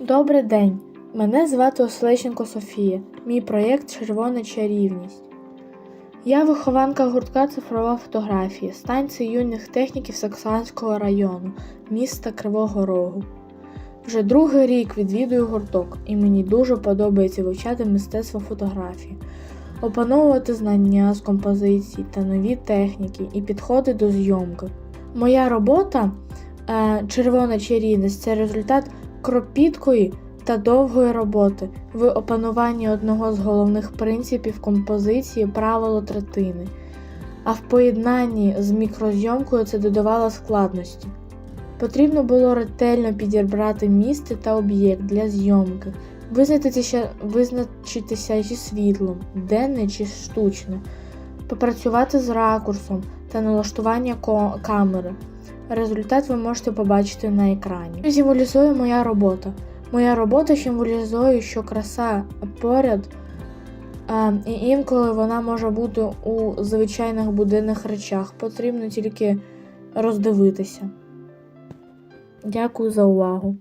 Добрий день! Мене звати Ослещенко Софія. Мій проєкт Червона чарівність. Я вихованка гуртка цифрова фотографія станції юних техніків Саксанського району, міста Кривого Рогу. Вже другий рік відвідую гурток, і мені дуже подобається вивчати мистецтво фотографії, опановувати знання з композицій та нові техніки і підходи до зйомки. Моя робота е, Червона чарівність це результат кропіткої та довгої роботи в опануванні одного з головних принципів композиції правило третини, а в поєднанні з мікрозйомкою це додавало складності. Потрібно було ретельно підібрати місце та об'єкт для зйомки, визначитися, визначитися зі світлом, денне чи штучне, попрацювати з ракурсом та налаштування камери. Результат ви можете побачити на екрані. Що Символізує моя робота. Моя робота символізує, що краса поряд, і інколи вона може бути у звичайних будинних речах. Потрібно тільки роздивитися. Дякую за увагу.